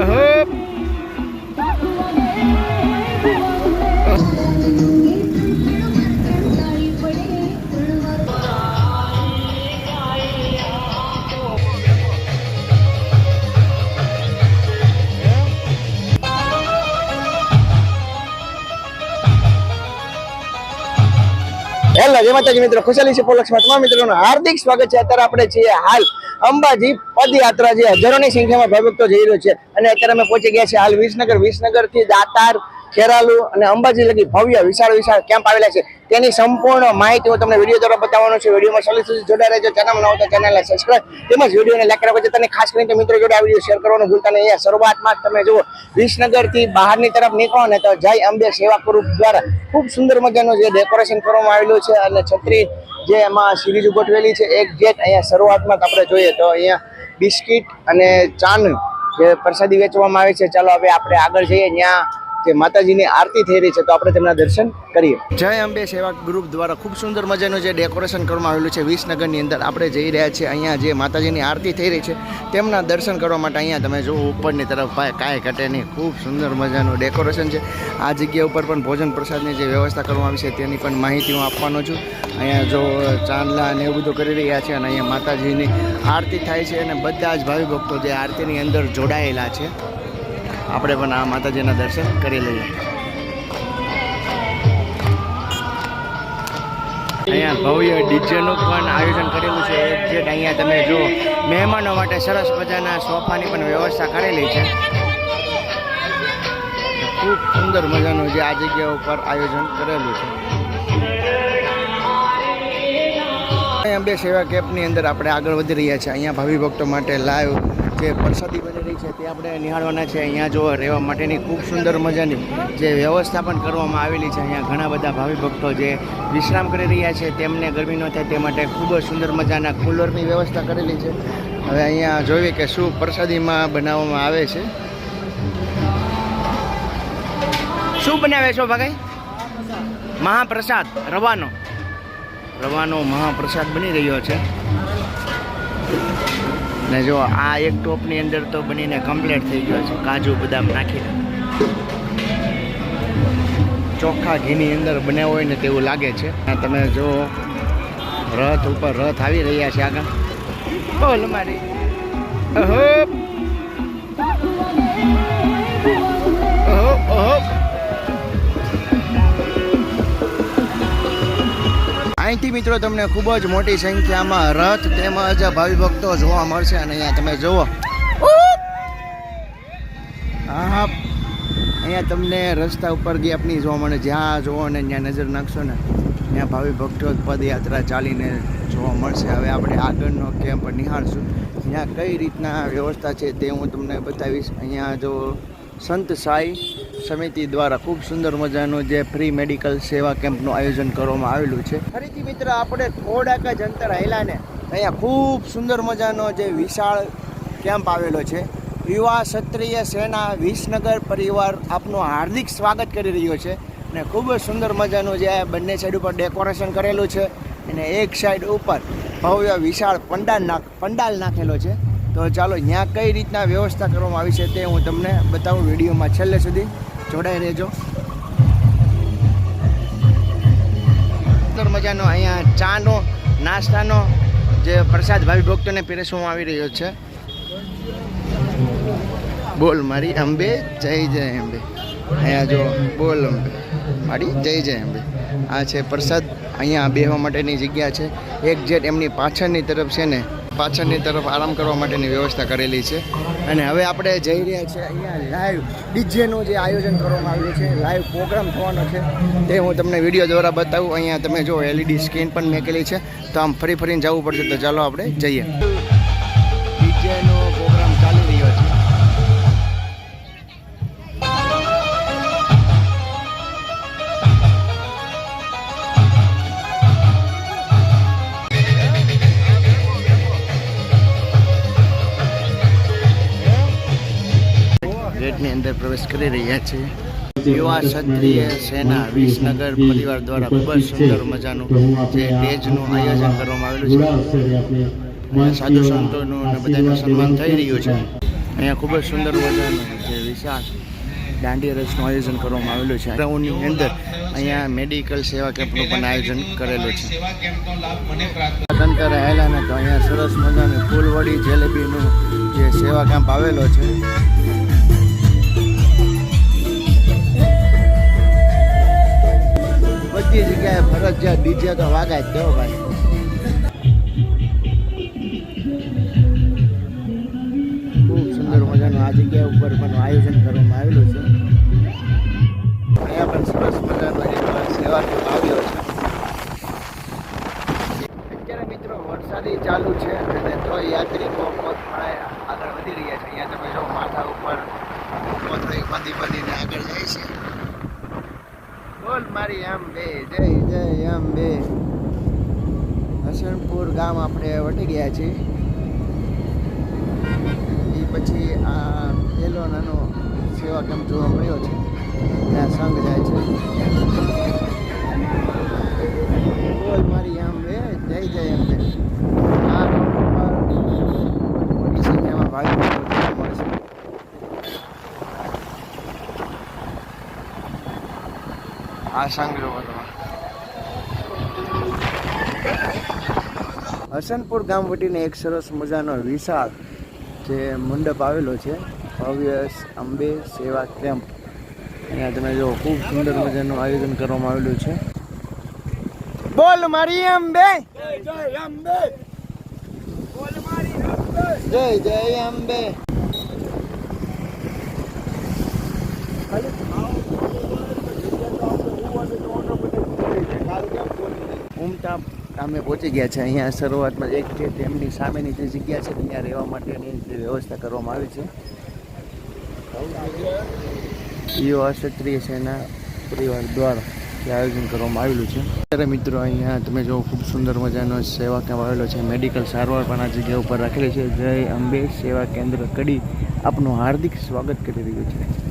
Uh-huh. Hello જય માતાજી મિત્રો. ખુશાલી છે પોલક્ષમાં તમામ મિત્રોનું હાર્દિક સ્વાગત છે. અત્યારે આપણે છીએ હાલ અંબાજી પદયાત્રા જે હજારોની સંખ્યામાં ભાવિકો જઈ રહ્યો છે. અને અત્યારે અમે પહોંચી ગયા છીએ હાલ વિસનગર. વિસનગરથી દાતાર, ખેરાલુ અને અંબાજી લગી ભવ્ય વિશાળ વિશાળ કેમ્પ આવેલા છે. તેની સંપૂર્ણ માહિતી હું તમને વીડિયો દ્વારા બતાવવાનો છું. વિડીયોમાં સલી સુધી જોડાઈ રહેજો. ચેનલ નવો તો ચેનલને સબસ્ક્રાઈબ તેમજ વિડીયોને લાઈક કરવા પછી તને ખાસ કરીને મિત્રો જોડે આ વીડિયો શેર કરવાનું ભૂલતા નહીં. અહીંયા શરૂઆતમાં તમે જુઓ, વિસનગરથી બહારની તરફ નીકળો ને તો જય અંબે સેવા ગ્રુપ દ્વારા ખૂબ સુંદર મજાનું જે ડેકોરેશન કરવામાં આવેલું છે અને છત્રી જે એમાં સિરીઝ ગોઠવેલી છે, એક ગેટ અહીંયા શરૂઆતમાં આપણે જોઈએ તો અહીંયા બિસ્કિટ અને ચાનું જે પ્રસાદી વેચવામાં આવે છે. ચાલો હવે આપણે આગળ જઈએ. ત્યાં જે માતાજીની આરતી થઈ રહી છે, તો આપણે તેમના દર્શન કરીએ. જય અંબે સેવા ગ્રુપ દ્વારા ખૂબ સુંદર મજાનું જે ડેકોરેશન કરવામાં આવેલું છે વિસનગરની અંદર. આપણે જઈ રહ્યા છીએ અહીંયા જે માતાજીની આરતી થઈ રહી છે, તેમના દર્શન કરવા માટે અહીંયા તમે જુઓ, ઉપરની તરફ ભાઈ કાંઈ ઘટે નહીં. ખૂબ સુંદર મજાનું ડેકોરેશન છે. આ જગ્યા ઉપર પણ ભોજન પ્રસાદની જે વ્યવસ્થા કરવામાં આવી છે, તેની પણ માહિતી હું આપવાનો છું. અહીંયા જો ચાંદલા અને એવું બધું કરી રહ્યા છે અને અહીંયા માતાજીની આરતી થાય છે અને બધા જ ભાવિ ભક્તો જે આરતીની અંદર જોડાયેલા છે. આપણે પણ આ માતાજીના દર્શન કરી લઈએ. અહીંયા ભવ્ય ડીજેનું પણ આયોજન કરેલું છે. જે અહીંયા તમે જો, મહેમાનો માટે સરસ મજાના સોફાની પણ વ્યવસ્થા કરેલી છે. ખૂબ સુંદર મજાનું જે આ જગ્યા ઉપર આયોજન કરેલું છે. અંબે સેવા કેમ્પની અંદર આપણે આગળ વધી રહ્યા છીએ. અહીંયા ભાવિ ભક્તો માટે લાઈવ જે પ્રસાદી બની રહી છે તે આપણે નિહાળવાના છે. અહીંયા જો રહેવા માટેની ખૂબ સુંદર મજાની જે વ્યવસ્થા પણ કરવામાં આવેલી છે. અહીંયા ઘણા બધા ભાવિ ભક્તો જે વિશ્રામ કરી રહ્યા છે તેમને ગરમી ન થાય તે માટે ખૂબ જ સુંદર મજાના કુલરની વ્યવસ્થા કરેલી છે. હવે અહીંયા જોઈએ કે શું પ્રસાદીમાં બનાવવામાં આવે છે. શું બનાવે છો ભાઈ મહાપ્રસાદ, રવાનો. રવાનો મહાપ્રસાદ બની રહ્યો છે. ને જો આ એક ટોપની અંદર તો બનીને કમ્પ્લીટ થઈ ગયો છે. કાજુ બદામ નાખીને. ચોખ્ખા ઘીની અંદર બનાવ્યો હોય ને તેવું લાગે છે. તમે જો રથ ઉપર રથ આવી રહ્યા છે આગળ. અહીંથી મિત્રો તમને ખૂબ જ મોટી સંખ્યામાં રથ તેમજ ભાવિ ભક્તો જોવા મળશે અને અહીંયા તમે જુઓ. હા અહીંયા તમને રસ્તા ઉપર ગેપની જોવા મળે, જ્યાં જોવો ને ત્યાં નજર નાખશો ને, ત્યાં ભાવિ ભક્તો પદયાત્રા ચાલીને જોવા મળશે. હવે આપણે આગળનો કેમ્પ નિહાળશું. ત્યાં કઈ રીતના વ્યવસ્થા છે તે હું તમને બતાવીશ. અહીંયા જો સંત સાઈ સમિતિ દ્વારા ખૂબ સુંદર મજાનું જે ફ્રી મેડિકલ સેવા કેમ્પનું આયોજન કરવામાં આવેલું છે. ફરીથી મિત્ર, આપણે થોડાક જ અંતર હેલાને અહીંયા ખૂબ સુંદર મજાનો જે વિશાળ કેમ્પ આવેલો છે. યુવા ક્ષત્રિય સેના વિસનગર પરિવાર આપનું હાર્દિક સ્વાગત કરી રહ્યો છે અને ખૂબ જ સુંદર મજાનું જે બંને સાઈડ ઉપર ડેકોરેશન કરેલું છે અને એક સાઈડ ઉપર ભવ્ય વિશાળ પંડાલ નાખ, પંડાલ નાખેલો છે. તો ચાલો ત્યાં કઈ રીતના વ્યવસ્થા કરવામાં આવી છે તે હું તમને બતાવું વિડીયોમાં છેલ્લે સુધી. જોડાઈ રહેજો. સુંદર મજાનો અહીંયા ચાનો, નાસ્તાનો જે પ્રસાદ ભાવિ ભક્તોને પીરસવામાં આવી રહ્યો છે. બોલ મારી અંબે, જય જય અંબે. અહીંયા જો, બોલ અંબે. મારી જય જય અંબે. આ છે પ્રસાદ અહીંયા બેહવા માટેની જગ્યા છે. એક જેટ એમની પાછળની તરફ છે ને પાછળની તરફ આરામ કરવા માટેની વ્યવસ્થા કરેલી છે. અને હવે આપણે જઈ રહ્યા છીએ અહીંયા લાઈવ ડીજેનું જે આયોજન કરવામાં આવ્યું છે લાઈવ પ્રોગ્રામ થવાનો છે. તે હું તમને વીડિયો દ્વારા બતાવું. અહીંયા તમે જો એલઈડી સ્ક્રીન પણ મેકેલી છે. તો આમ ફરી ફરીને જવું પડશે તો ચાલો આપણે જઈએ. પ્રવેશ કરી રહ્યા છે. યુવા ક્ષત્રિય સેના વિસનગર પરિવાર દ્વારા ખૂબ જ સુંદર મજાનું જે ડેજનું આયોજન કરવામાં આવેલું છે. સાધુ સંતોનું અને બધાનું સન્માન થઈ રહ્યું છે. અહીંયા ખૂબ જ સુંદર મજાનું જે વિશાળ દાંડિયા રસનું આયોજન કરવામાં આવેલું છે. ગ્રાઉન્ડની અંદર અહીંયા મેડિકલ સેવા કેમ્પનું પણ આયોજન કરેલું છે. તંત્ર આવેલા ને તો અહીંયા સરસ મજાની ફૂલવડી જલેબીનું જે સેવા કેમ્પ આવેલો છે. બધી જગ્યાએ ફરજિયાત ડીજે તો વાગા જ દેવો ભાઈ. ખૂબ સુંદર મજાનું આ જગ્યા ઉપર પણ આયોજન કરવામાં આવેલું છે. અહીંયા પણ સરસ મજાનો સેવા આવ્યો છે. અત્યારે મિત્રો વરસાદી ચાલુ છે અને તો યાત્રિકો પોતપણે આગળ વધી રહ્યા છે. અહીંયા તમે જો માથા ઉપર પોતરી બધી બધીને આગળ જાય છે. બોલ મારી બે જય જય આમ બે હસનપુર ગામ આપણે વટી ગયા છીએ. એ પછી આ પેલો નાનો સેવા કેમ જોવા મળ્યો છે. ત્યાં સંઘ જાય છે. બોલ મારી આમ બે જય જય એમ બે આ મોટી સંખ્યામાં ભાવિકો જોવા મળશે હસનપુર ગામ વટીને એક સરસ મજાનો વિશાળ જે મંડપ આવેલો છે, ભવ્ય અંબે સેવા કેમ્પ. અહીંયા તમે જો ખૂબ સુંદર મજાનું આયોજન કરવામાં આવેલું છે. બોલ મારી અંબે! જય જય અંબે! ઉમટા અમે પહોંચી ગયા છે. અહીંયા શરૂઆતમાં એક છે. તેમની સામેની જે જગ્યા છે, ત્યાં રહેવા માટેની જે વ્યવસ્થા કરવામાં આવી છે. યુવા ક્ષત્રિય સેના પરિવાર દ્વારા જે આયોજન કરવામાં આવેલું છે. ત્યારે મિત્રો અહીંયા તમે જો ખૂબ સુંદર મજાનો સેવા કેમ્પ આવેલો છે. મેડિકલ સારવાર પણ આ જગ્યા ઉપર રાખેલી છે. જય અંબે સેવા કેન્દ્ર કડી આપનું હાર્દિક સ્વાગત કરી રહ્યું છે.